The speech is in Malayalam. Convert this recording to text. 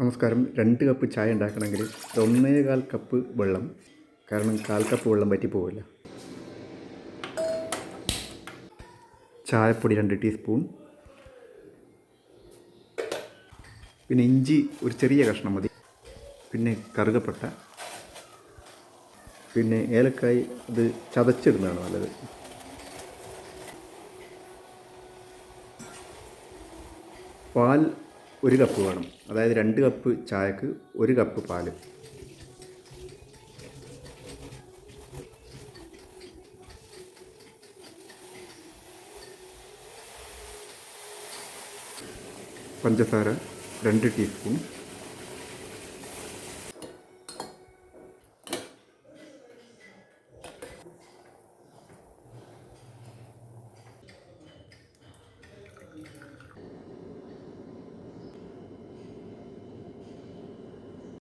നമസ്കാരം. രണ്ട് കപ്പ് ചായ ഉണ്ടാക്കണമെങ്കിൽ ഒന്നേകാൽ കപ്പ് വെള്ളം. കാരണം കാൽ കപ്പ് വെള്ളം പറ്റി പോവില്ല. ചായപ്പൊടി രണ്ട് ടീസ്പൂൺ. പിന്നെ ഇഞ്ചി ഒരു ചെറിയ കഷ്ണം മതി. പിന്നെ കറുകപ്പട്ട. പിന്നെ ഏലക്കായ് അത് ചതച്ചിടുന്നതാണ് നല്ലത്. പാൽ ഒരു കപ്പ് വേണം. അതായത് രണ്ട് കപ്പ് ചായക്ക് ഒരു കപ്പ് പാൽ. പഞ്ചസാര രണ്ട് ടീസ്പൂൺ